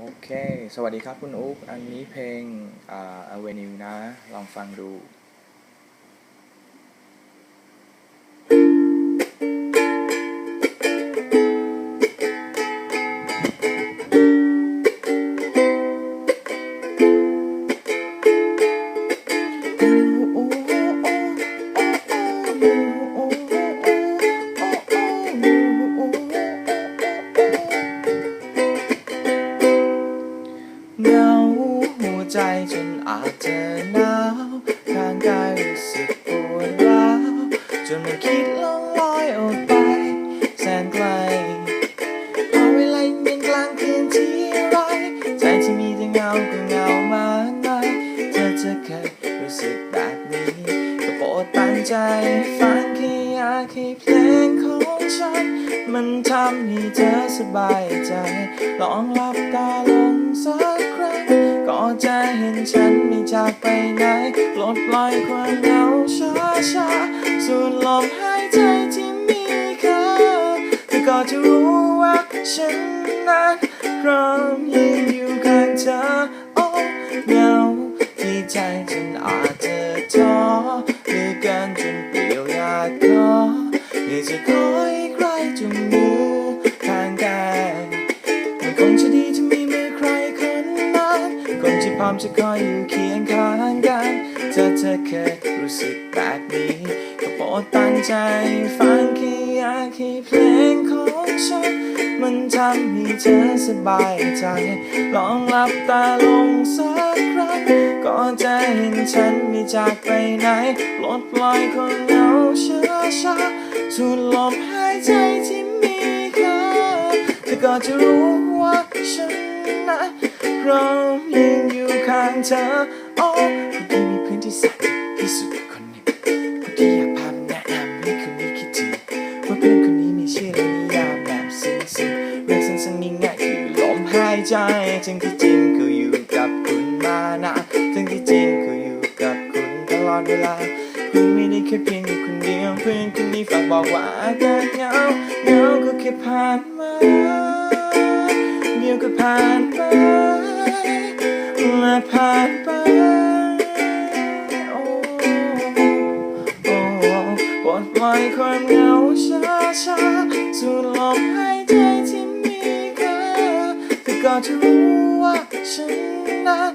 โอเค สวัสดีครับคุณอุ๊กอันนี้เพลงอ่า Avenue นะ ลองฟังดู จนอาจจะหนาวร่างกายรู้สึกปวดร้าวจนมันคิดล่องลอยออกไป แสนไกลพอเวลาเย็นกลางคืนที่ไรใจที่มีแต่เงาก็เงามากมายเธอจะเคยรู้สึกแบบนี้ก็โปรดตั้งใจฟังแค่อยากให้เพลงของฉัน มันทำให้เธอสบายใจ ลองหลับตาลงสัก เห็นฉันไม่จากไปไหนปลดปล่อยความเหงาช้าช้าสูดลมหายใจที่มีค่าเธอก็จะรู้ว่าฉันนั้นพร้อมยืนอยู่ข้างเธอโอ้เหงาที่ใจจนอาจจะท้อหลือเกินจนเปลี่ยวอยากขออยากจะขอ อมจะคอยอยู่เคียงข้างกันถ้าเธอเคยรู้สึกแบบนี้ก็โปรดตั้งใจฟังแค่อยากให้เพลงของฉัน มันทำให้เธอสบายใจ ลองหลับตาลงสักครั้งก็จะเห็นฉันไม่จากไปไหนลดปล่อยความเหงาเช้าช้าสูดลมหายใจที่มีค่าเธอก็จะรู้ว่าฉันนะพร้อมยืนอยู่ ข้างเธอโอ้พอดีมีพื่อนที่แสนที่สุดคนหนึ่งพอดีอยากพามาแนะนำให้คนนี้คิดถึงว่าเพื่อนคนนี้มีชื่อและนิยามแบบซึ้งซึ้งเรื่องสั้นๆง่ายๆคือลมหายใจทั้งที่จริงก็อยู่กับคุณมานานทั้งที่จริงก็อยู่กับคุณตลอดเวลาคุณไม่ได้แค่เพียงอยู่คนเดียวเพื่อนคนนี้ฝากบอกว่าอาการเหงาเหงาก็แค่ผ่านมาเดียวก็ผ่าน ไปและผ่านไป โอ้โอ้ปลดปล่อยความเหงาช้าช้าสูดลมหายใจที่มีค่าแต่ก็จะรู้ว่าฉันนั้น